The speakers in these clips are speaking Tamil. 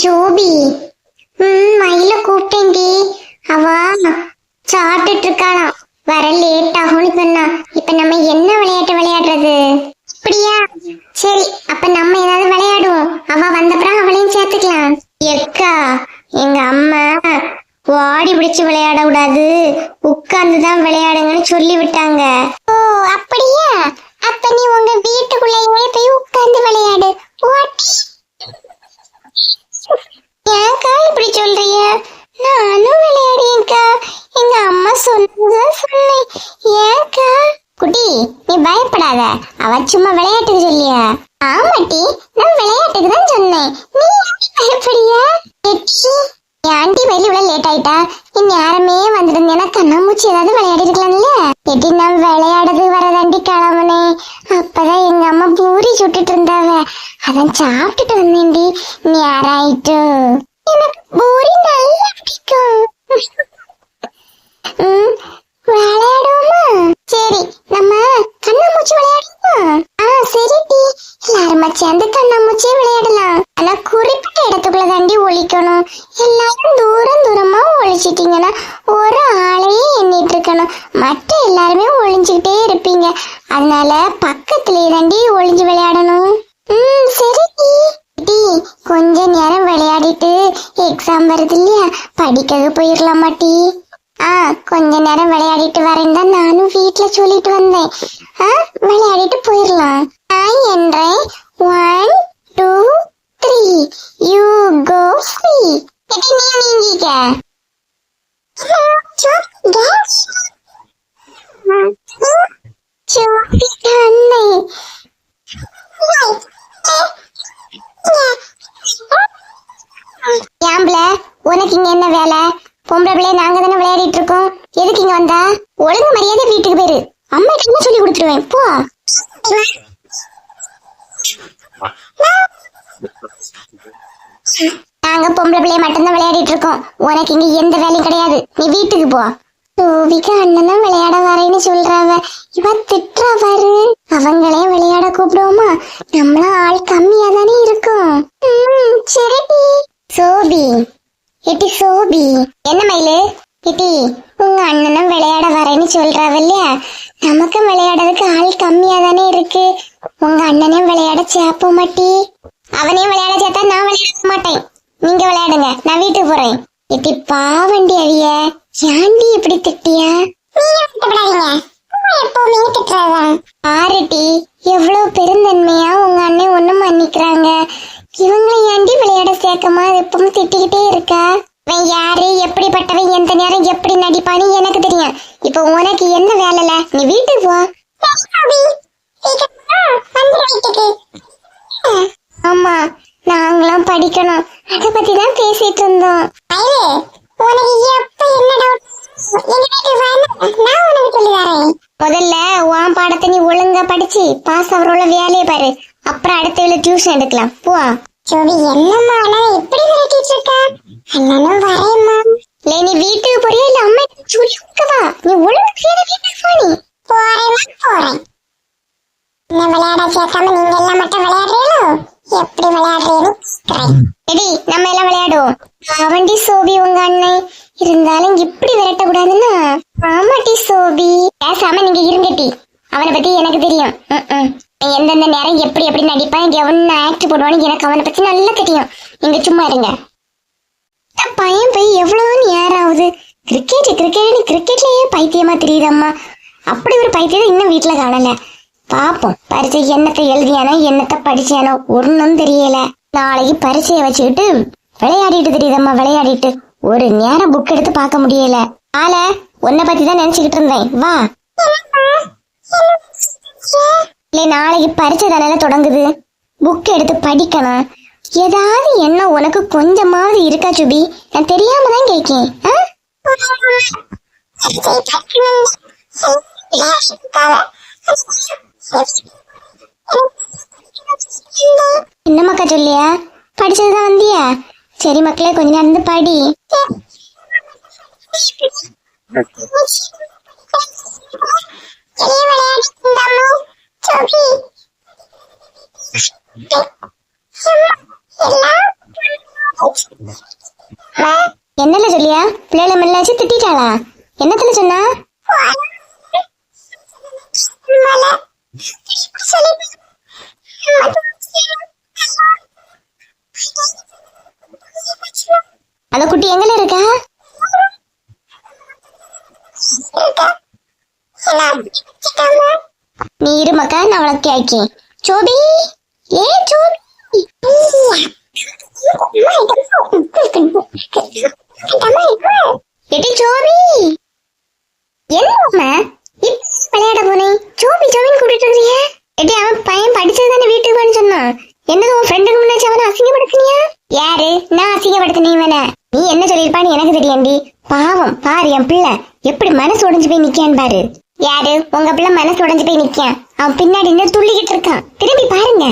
ஜோபி. உம் ம் மயில கூப்பிட்டேன்டி. அவ சாப்பிட்டுட்டு இருக்காளாம் வர லேட் ஆகும்னு சொன்னா. இப்ப நம்ம என்ன விளையாட்டு விளையாடுறது? அப்படியா சரி அப்ப நம்ம ஏதாவது விளையாடுவோம். அவ வந்தப்புறம் அவளையும் சேர்த்துக்கலாம். எக்கா எங்க அம்மா ஓடி பிடிச்சு விளையாட கூடாது. உட்கார்ந்துதான் விளையாடுங்கன்னு சொல்லி விட்டாங்க. ஓ அப்படியா? அப்ப நீ உங்க வீட்டுக்குள்ளேயே போய் உட்கார்ந்து விளையாடு. ஓட்ட ஏன்க்கா இப்படி சொல்றீங்க நானும் விளையாடியேக்கா எங்க அம்மா சொன்னதா சொன்னேன் ஏன்க்கா குட்டி நீ பயப்படாத அவ சும்மா விளையாட்டுக்கு சொல்லியா ஆமாட்டி நான் தான் சொன்னேன். நீ எப்படி பயப்படியா ஆண்டி வெளிய இவ்வளவு லேட் ஆயிட்டா. நீ நேரமே வந்திருந்தேன்னா கண்ணாமூச்சி ஏதாவது விளையாடி இருக்கலாம்ல எட்டி நான் விளையாடுறது வரதாண்டி கிளம்புனே. அப்பதான் எங்க அம்மா பூரி சுட்டுட்டு இருந்தாவ. அதான் சாப்பிட்டுட்டு வந்தேன்டி. நேரம் ஆயிட்டு எனக்கு பூரி நல்லா பிடிக்கும். விளையாடுவோமா? சரி நம்ம கண்ணாமூச்சி விளையாடுவோமா? ஆ எல்லாருமா சேர்ந்து கண்ணாமூச்சியே விளையாடலாம். ஆனா குறிப்பிட்ட இடத்துக்குள்ள தாண்டி ஒழிக்கணும். எல்லாரும் தூரம் தூரமா ஒழிச்சிட்டீங்கன்னா ஒரு ஆளையே எண்ணிட்டு இருக்கணும். மற்ற எல்லாருமே ஒழிஞ்சுக்கிட்டே இருப்பீங்க. அதனால பக்கத்துலயே தாண்டி ஒளிஞ்சு விளையாடணும். ம் சரிடி கொஞ்ச நேரம் விளையாடிட்டு எக்ஸாம் வருது இல்லையா? படிக்கிறது போயிடலாமாட்டி. ஆ கொஞ்ச நேரம் விளையாடிட்டு வரேன் தான் நானும் வீட்டுல சொல்லிட்டு வந்தேன். ஆ விளையாடிட்டு போயிடலாம் நான் என்றேன் one two three you go free இது நீ நீங்கிக்க அன்னை ஏம்பல உனக்கு இங்க என்ன வேலை பொம்பளை பிள்ளை நாங்க தானே விளையாடிட்டு இருக்கோம் எதுக்கு இங்க வந்தா ஒழுங்கு மரியாதை வீட்டுக்கு போயிரு அம்மா கிட்ட சொல்லி கொடுத்துருவேன் போ நாங்க பொம்பளை பிள்ளைய மட்டும்தான் விளையாடிட்டு இருக்கோம். உனக்கு இங்க எந்த வேலையும் கிடையாது. நீ வீட்டுக்கு போ. டோபிக்கு அண்ணன் தான் விளையாட வரேன்னு சொல்றாவ இவ திட்டுறா பாரு. அவங்களே விளையாட கூப்பிடுவோமா? நம்மள ஆள் கம்மியா தானே இருக்கும். ம், சரிடி. சோபி. எட்டி சோபி. என்ன மயிலு? எட்டி உங்க அண்ணனும் விளையாட வரேன்னு சொல்றாவ இல்லையா நமக்கும் விளையாடுறதுக்கு ஆள் கம்மியா தானே இருக்கு. உங்க அண்ணனையும் விளையாட சேர்ப்போம் மாட்டி அவனையும் விளையாட சேர்த்தா நான் விளையாட மாட்டேன். நீங்க விளையாடுங்க நான் வீட்டுக்கு போறேன். எட்டி பாவண்டி அவிய ஏண்டி இப்படி திட்டியா? ஆறுட்டி எவ்வளவு பெருந்தன்மையா உங்க அண்ணன் ஒண்ணும் மன்னிக்கிறாங்க. இவங்களை ஏண்டி விளையாட சேர்க்கமா எப்பவும் திட்டிக்கிட்டே இருக்கா? இவன் யாரு? எப்படிப்பட்டவன்? எந்த நேரம் எப்படி நடிப்பான்னு எனக்கு தெரியும். இப்ப உனக்கு என்ன வேலைல? நீ வீட்டுக்கு போ. ஆமா நாங்களும் படிக்கணும். அத பத்தி தான் பேசிட்டு இருந்தோம். உனக்கு எப்ப என்ன டவுட் நான் உனக்கு சொல்லி தரேன். முதல்ல உன் பாடத்தை நீ ஒழுங்கா படிச்சு பாஸ் ஆகுறோல வேலையை பாரு. அப்புறம் அடுத்த வேலை டியூஷன் எடுக்கலாம். போ. சோடி என்னம்மா அண்ணா எப்படி விரட்டிட்டு இருக்க அண்ணனும் வரேம்மா. லே நீ வீட்டுக்கு போறியா? இல்ல அம்மா சொல்லி உட்கவா நீ ஒழுங்கு வீட்டுக்கு போ நீ. போறேன் போறேன். என்ன விளையாட சேர்க்காம நீங்க எல்லாம் மட்டும் விளையாடுறீங்களோ? எப்படி விளையாடுறீன்னு எடி நம்ம எல்லாம் விளையாடுவோம். அவன்டி சோபி உங்க அண்ணன். இருந்தாலும் இப்படி விரட்ட கூடாதுன்னா ஆமாட்டி சோபி. பேசாம நீங்க இருங்கட்டி. அவனை பத்தி எனக்கு தெரியும். ம், ம். எந்தெந்த நேரம் எப்படி எப்படி நடிப்பான் எவன் ஆக்ட் போடுவான்னு எனக்கு அவனை பத்தி நல்லா தெரியும். நீங்க சும்மா இருங்க. பையன் போய் எவ்வளவு நேரம் ஆகுது? கிரிக்கெட் கிரிக்கெட்னு கிரிக்கெட்லயே பைத்தியமா தெரியுதம்மா? அப்படி ஒரு பைத்தியம் இன்னும் வீட்டுல காணல. பாப்போம். பரிசை என்னத்தை எழுதியானோ என்னத்தை படிச்சியானோ ஒன்றும் தெரியல. நாளைக்கு பரீட்சையை வச்சுக்கிட்டு விளையாடிட்டு தெரியுதம்மா விளையாடிட்டு. ஒரு நேரம் புக் எடுத்து பார்க்க முடியல. ஆல உன்னை பத்தி தான் நினைச்சுக்கிட்டு இருந்தேன். வா. நாளைக்கு பரீட்சை தானே தொடங்குது? புக் எடுத்து படிக்கணும். ஏதாவது என்ன உனக்கு கொஞ்சமாவது இருக்கா சுபி? நான் தெரியாம தான் கேட்கேன் என்ன மக்கா சொல்லியா? படிச்சதுதான் வந்தியா? சரி மக்களே கொஞ்ச நேரம் இருந்து படி. என்னல சொல்லியா பிள்ளைல மெல்லாச்சு திட்டாளா என்னத்துல சொன்னா? அந்த குட்டி எங்கல இருக்கா? நீ இருமக்கா நான் அவளை கேக்கேன் சோபி? ஏ சோபி எடி சோபி என்ன இப்ப விளையாட போனேன் சோபி சோபின்னு கூட்டிட்டு இருக்கிறிய எடி அவன் பையன் படிச்சது தானே வீட்டுக்கு போன்னு சொன்னான். என்னது உன் ஃப்ரெண்டுக்கு முன்னாடி அவனை அசிங்கப்படுத்தினியா? யாரு? நான் அசிங்கப்படுத்தினே இவனை. நீ என்ன சொல்லிருப்பான்னு எனக்கு தெரியாண்டி பாவம் பாரு என் பிள்ளை. எப்படி மனசு உடைஞ்சு போய் நிக்கான்னு பாரு. யாரு? உங்க பிள்ளை மனசு உடைஞ்சு போய் நிக்கான் அவன் பின்னாடி இன்னும் துள்ளிக்கிட்டு இருக்கான். திரும்பி பாருங்க.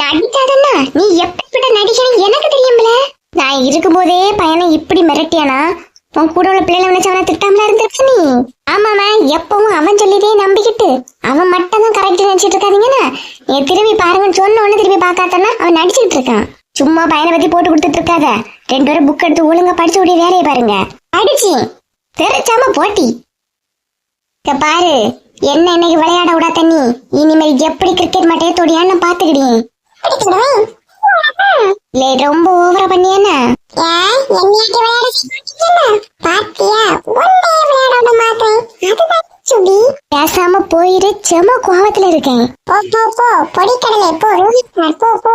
நடிக்காதண்ணா. நீ எப்படிப்பட்ட நடிகன்னு எனக்கு தெரியும்ல. நான் இருக்கும்போதே பையனை இப்படி மிரட்டியானா? உன் கூட உள்ள பிள்ளைல நினைச்சவன திட்டாமல இருந்திருக்க நீ? ஆமாமா எப்பவும் அவன் சொல்லிட்டே நம்பிக்கிட்டு. அவன் மட்டும் தான் கரெக்ட் நினைச்சிட்டு இருக்காதீங்கன்னா நீ திரும்பி பாருங்கன்னு சொன்ன உடனே திரும்பி பார்க்காதன்னா அவன் நடிச்சிட்டு இருக்கான். சும்மா பையனை பத்தி போட்டு கொடுத்துட்டு இருக்காத. ரெண்டு பேரும் புக் எடுத்து ஒழுங்கா படிச்சு விடிய வேலையை பாருங்க. அடிச்சு. தெரிச்சாம போட்டி. பாரு. என்ன இன்னைக்கு விளையாட விடா தண்ணி இனிமேல் எப்படி கிரிக்கெட் மாட்டையே தொடியான்னு பாத்துக்கிடியேன் லே ரொம்ப ஓவரா பண்ணியேனா பேசாம போயிரு செம கோவத்துல இருக்கேன். போ போ போ. பொடிக்கடலை போ ரோஹித் போ போ.